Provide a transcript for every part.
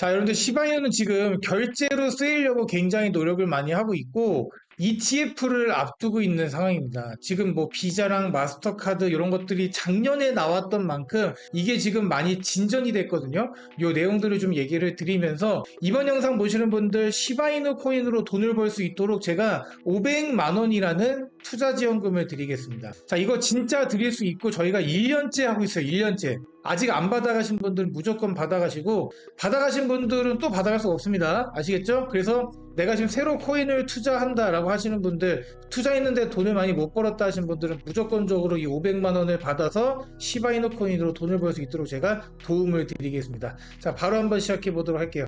자, 여러분들 시바이누는 지금 결제로 쓰이려고 굉장히 노력을 많이 하고 있고 ETF를 앞두고 있는 상황입니다. 지금 뭐 비자랑 마스터카드 이런 것들이 작년에 나왔던 만큼 이게 지금 많이 진전이 됐거든요. 요 내용들을 좀 얘기를 드리면서 이번 영상 보시는 분들 시바이누 코인으로 돈을 벌 수 있도록 제가 500만 원이라는 투자 지원금을 드리겠습니다. 자, 이거 진짜 드릴 수 있고 저희가 1년째 하고 있어요. 1년째. 아직 안 받아가신 분들은 무조건 받아가시고 받아가신 분들은 또 받아갈 수 없습니다. 아시겠죠? 그래서 내가 지금 새로 코인을 투자한다라고 하시는 분들 투자했는데 돈을 많이 못 벌었다 하신 분들은 무조건적으로 이 500만 원을 받아서 시바이노 코인으로 돈을 벌 수 있도록 제가 도움을 드리겠습니다. 자, 바로 한번 시작해 보도록 할게요.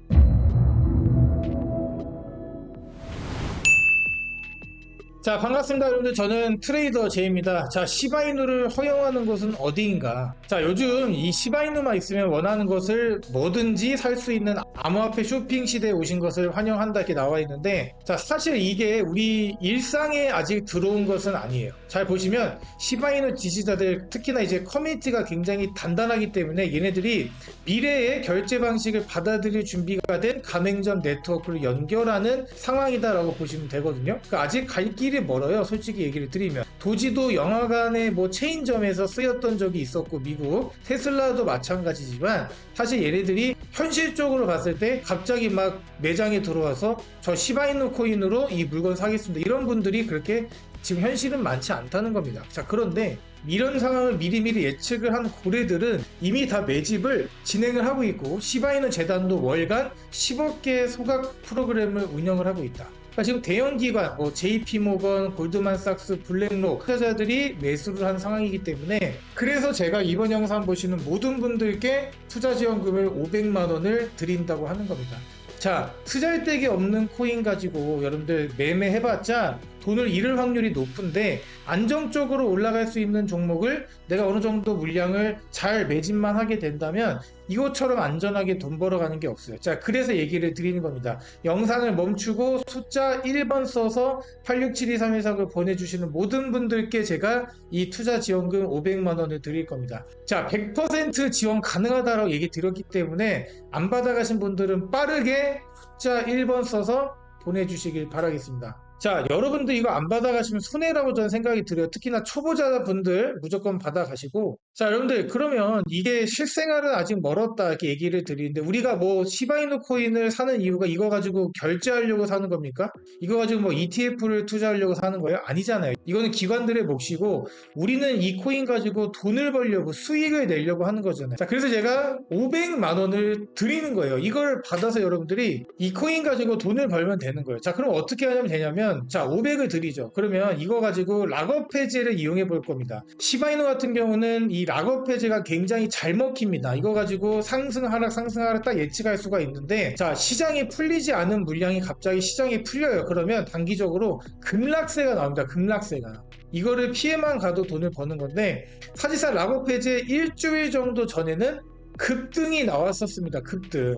자 반갑습니다 여러분들. 저는 트레이더 제이입니다. 자 시바이누를 허용하는 곳은 어디인가? 자 요즘 이 시바이누만 있으면 원하는 것을 뭐든지 살 수 있는 암호화폐 쇼핑 시대에 오신 것을 환영한다 이렇게 나와 있는데 자 사실 이게 우리 일상에 아직 들어온 것은 아니에요. 잘 보시면 시바이누 지지자들 특히나 이제 커뮤니티가 굉장히 단단하기 때문에 얘네들이 미래의 결제 방식을 받아들일 준비가 된 가맹점 네트워크를 연결하는 상황이다라고 보시면 되거든요. 그러니까 아직 갈길 이 멀어요 솔직히 얘기를 드리면 도지도 영화관의 뭐 체인점에서 쓰였던 적이 있었고 미국 테슬라도 마찬가지지만 사실 얘네들이 현실적으로 봤을 때 갑자기 막 매장에 들어와서 저 시바이누 코인으로 이 물건 사겠습니다 이런 분들이 그렇게 지금 현실은 많지 않다는 겁니다. 자, 그런데 이런 상황을 미리미리 예측을 한 고래들은 이미 다 매집을 진행을 하고 있고 시바이누 재단도 월간 10억 개의 소각 프로그램을 운영을 하고 있다. 그러니까 지금 대형 기관, 뭐 JP모건, 골드만삭스, 블랙록 투자자들이 매수를 한 상황이기 때문에 그래서 제가 이번 영상 보시는 모든 분들께 투자 지원금을 500만 원을 드린다고 하는 겁니다. 자, 투자할데기 없는 코인 가지고 여러분들 매매해봤자 돈을 잃을 확률이 높은데 안정적으로 올라갈 수 있는 종목을 내가 어느 정도 물량을 잘 매집만 하게 된다면 이것처럼 안전하게 돈 벌어가는 게 없어요. 자, 그래서 얘기를 드리는 겁니다. 영상을 멈추고 숫자 1번 써서 867231을 보내주시는 모든 분들께 제가 이 투자 지원금 500만 원을 드릴 겁니다. 자, 100% 지원 가능하다라고 얘기 드렸기 때문에 안 받아가신 분들은 빠르게 숫자 1번 써서 보내주시길 바라겠습니다. 자, 여러분들 이거 안 받아가시면 손해라고 저는 생각이 들어요. 특히나 초보자분들 무조건 받아가시고. 자, 여러분들 그러면 이게 실생활은 아직 멀었다 이렇게 얘기를 드리는데 우리가 뭐 시바이누 코인을 사는 이유가 이거 가지고 결제하려고 사는 겁니까? 이거 가지고 뭐 ETF를 투자하려고 사는 거예요? 아니잖아요. 이거는 기관들의 몫이고 우리는 이 코인 가지고 돈을 벌려고 수익을 내려고 하는 거잖아요. 자, 그래서 제가 500만 원을 드리는 거예요. 이걸 받아서 여러분들이 이 코인 가지고 돈을 벌면 되는 거예요. 자, 그럼 어떻게 하면 되냐면 자 500을 드리죠. 그러면 이거 가지고 락업 해제를 이용해 볼 겁니다. 시바이노 같은 경우는 이 락업 해제가 굉장히 잘 먹힙니다. 이거 가지고 상승 하락 상승 하락 딱 예측할 수가 있는데 자 시장이 풀리지 않은 물량이 갑자기 시장이 풀려요. 그러면 단기적으로 급락세가 나옵니다. 급락세가. 이거를 피해만 가도 돈을 버는 건데 사실상 락업 해제 일주일 정도 전에는 급등이 나왔었습니다. 급등.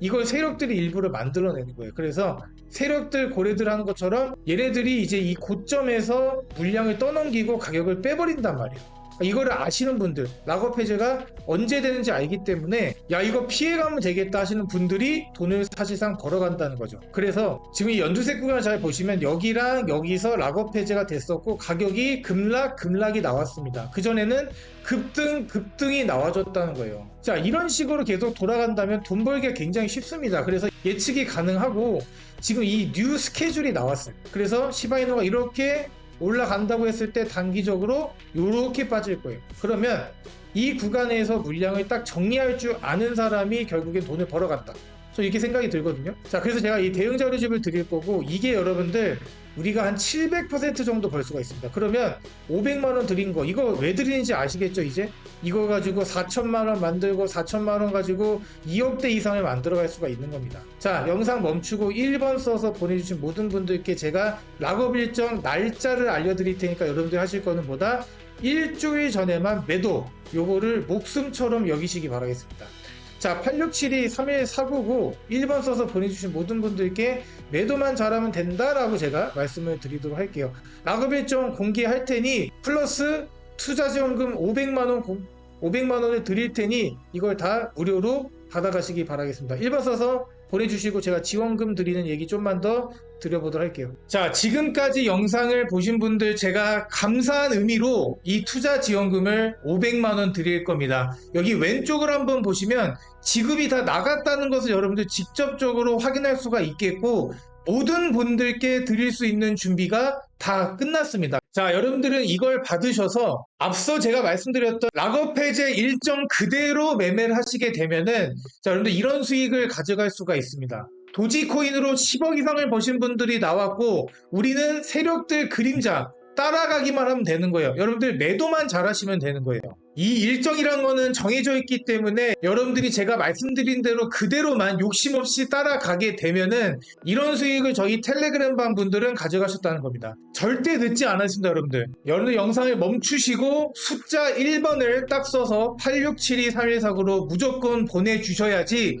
이걸 세력들이 일부러 만들어내는 거예요. 그래서 세력들 고래들 하는 것처럼 얘네들이 이제 이 고점에서 물량을 떠넘기고 가격을 빼버린단 말이에요. 이거를 아시는 분들, 락업 해제가 언제 되는지 알기 때문에 야 이거 피해가면 되겠다 하시는 분들이 돈을 사실상 벌어간다는 거죠. 그래서 지금 이 연두색 구간을 잘 보시면 여기랑 여기서 락업 해제가 됐었고 가격이 급락 급락이 나왔습니다. 그 전에는 급등 급등이 나와줬다는 거예요. 자 이런 식으로 계속 돌아간다면 돈 벌기가 굉장히 쉽습니다. 그래서 예측이 가능하고 지금 이 뉴 스케줄이 나왔어요. 그래서 시바이노가 이렇게 올라간다고 했을 때 단기적으로 이렇게 빠질 거예요. 그러면 이 구간에서 물량을 딱 정리할 줄 아는 사람이 결국엔 돈을 벌어갔다. 저 이렇게 생각이 들거든요. 자, 그래서 제가 이 대응 자료집을 드릴 거고 이게 여러분들 우리가 한 700% 정도 벌 수가 있습니다. 그러면 500만 원 드린 거 이거 왜 드리는지 아시겠죠, 이제? 이거 가지고 4천만 원 만들고 4천만 원 가지고 2억대 이상을 만들어 갈 수가 있는 겁니다. 자, 영상 멈추고 1번 써서 보내주신 모든 분들께 제가 락업 일정 날짜를 알려드릴 테니까 여러분들 하실 거는 뭐다? 일주일 전에만 매도 요거를 목숨처럼 여기시기 바라겠습니다. 자, 8672-3149고 1번 써서 보내주신 모든 분들께 매도만 잘하면 된다라고 제가 말씀을 드리도록 할게요. 락업 일정 공개할 테니 플러스 투자 지원금 500만원 500만 원을 드릴 테니 이걸 다 무료로 받아가시기 바라겠습니다. 1번 써서 보내주시고 제가 지원금 드리는 얘기 좀만 더 드려보도록 할게요. 자, 지금까지 영상을 보신 분들 제가 감사한 의미로 이 투자 지원금을 500만원 드릴 겁니다. 여기 왼쪽을 한번 보시면 지급이 다 나갔다는 것을 여러분들 직접적으로 확인할 수가 있겠고 모든 분들께 드릴 수 있는 준비가 다 끝났습니다. 자, 여러분들은 이걸 받으셔서 앞서 제가 말씀드렸던 락업 해제 일정 그대로 매매를 하시게 되면은 자, 여러분들 이런 수익을 가져갈 수가 있습니다. 도지코인으로 10억 이상을 버신 분들이 나왔고 우리는 세력들 그림자 따라가기만 하면 되는 거예요. 여러분들 매도만 잘하시면 되는 거예요. 이 일정이란 거는 정해져 있기 때문에 여러분들이 제가 말씀드린 대로 그대로만 욕심 없이 따라가게 되면은 이런 수익을 저희 텔레그램 방 분들은 가져가셨다는 겁니다. 절대 늦지 않았습니다, 여러분들. 여러분들 영상을 멈추시고 숫자 1번을 딱 써서 86723149로 무조건 보내주셔야지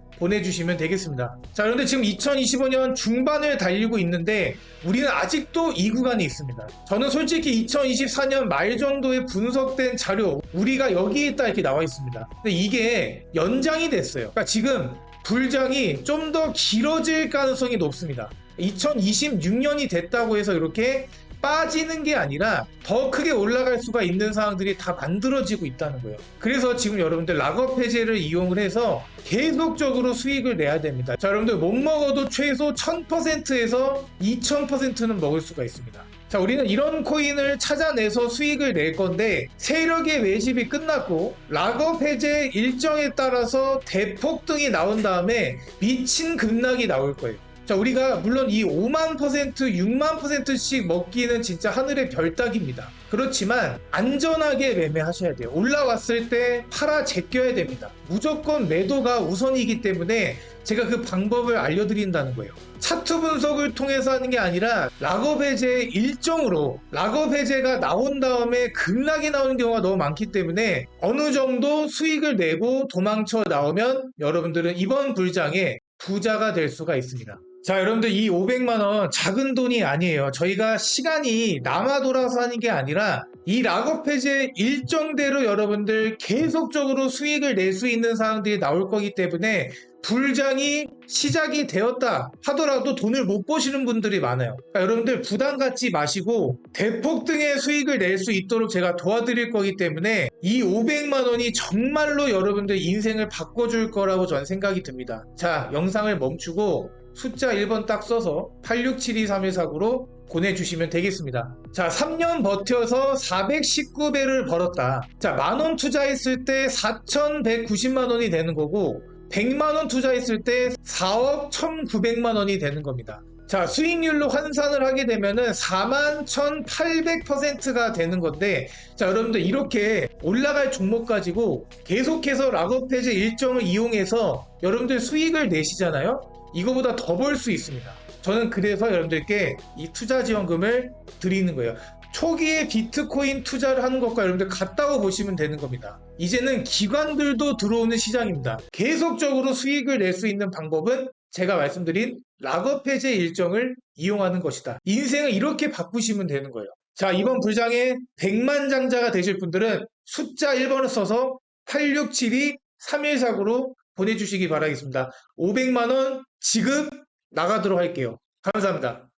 보내주시면 되겠습니다. 자, 그런데 지금 2025년 중반을 달리고 있는데 우리는 아직도 이 구간에 있습니다. 저는 솔직히 2024년 말 정도에 분석된 자료 우리가 여기 있다 이렇게 나와 있습니다. 근데 이게 연장이 됐어요. 그러니까 지금 불장이 좀 더 길어질 가능성이 높습니다. 2026년이 됐다고 해서 이렇게 빠지는 게 아니라 더 크게 올라갈 수가 있는 상황들이 다 만들어지고 있다는 거예요. 그래서 지금 여러분들 락업 해제를 이용을 해서 계속적으로 수익을 내야 됩니다. 자, 여러분들 못 먹어도 최소 1000%에서 2000%는 먹을 수가 있습니다. 자, 우리는 이런 코인을 찾아내서 수익을 낼 건데 세력의 매집이 끝났고 락업 해제 일정에 따라서 대폭등이 나온 다음에 미친 급락이 나올 거예요. 자, 우리가 물론 이 5만 퍼센트, 6만 퍼센트씩 먹기는 진짜 하늘의 별따기입니다. 그렇지만 안전하게 매매하셔야 돼요. 올라왔을 때 팔아 제껴야 됩니다. 무조건 매도가 우선이기 때문에 제가 그 방법을 알려드린다는 거예요. 차트 분석을 통해서 하는 게 아니라 락업 해제 일정으로 락업 해제가 나온 다음에 급락이 나오는 경우가 너무 많기 때문에 어느 정도 수익을 내고 도망쳐 나오면 여러분들은 이번 불장에 부자가 될 수가 있습니다. 자, 여러분들 이 500만 원 작은 돈이 아니에요. 저희가 시간이 남아 돌아서 하는 게 아니라 이 락업 해제 일정대로 여러분들 계속적으로 수익을 낼 수 있는 상황들이 나올 거기 때문에 불장이 시작이 되었다 하더라도 돈을 못 버시는 분들이 많아요. 그러니까 여러분들 부담 갖지 마시고 대폭 등의 수익을 낼 수 있도록 제가 도와드릴 거기 때문에 이 500만 원이 정말로 여러분들 인생을 바꿔줄 거라고 저는 생각이 듭니다. 자, 영상을 멈추고 숫자 1번 딱 써서 86723149로 보내주시면 되겠습니다. 자, 3년 버텨서 419배를 벌었다. 자, 만원 투자했을 때 4,190만원이 되는 거고, 100만원 투자했을 때 4억 1,900만원이 되는 겁니다. 자, 수익률로 환산을 하게 되면은 4만 1,800%가 되는 건데, 자, 여러분들 이렇게 올라갈 종목 가지고 계속해서 락업 해제 일정을 이용해서 여러분들 수익을 내시잖아요? 이거보다 더 벌 수 있습니다. 저는 그래서 여러분들께 이 투자 지원금을 드리는 거예요. 초기에 비트코인 투자를 하는 것과 여러분들 같다고 보시면 되는 겁니다. 이제는 기관들도 들어오는 시장입니다. 계속적으로 수익을 낼 수 있는 방법은 제가 말씀드린 락업 해제 일정을 이용하는 것이다. 인생을 이렇게 바꾸시면 되는 거예요. 자, 이번 불장에 100만 장자가 되실 분들은 숫자 1번을 써서 8672 3149로 보내주시기 바라겠습니다. 500만원 지급 나가도록 할게요. 감사합니다.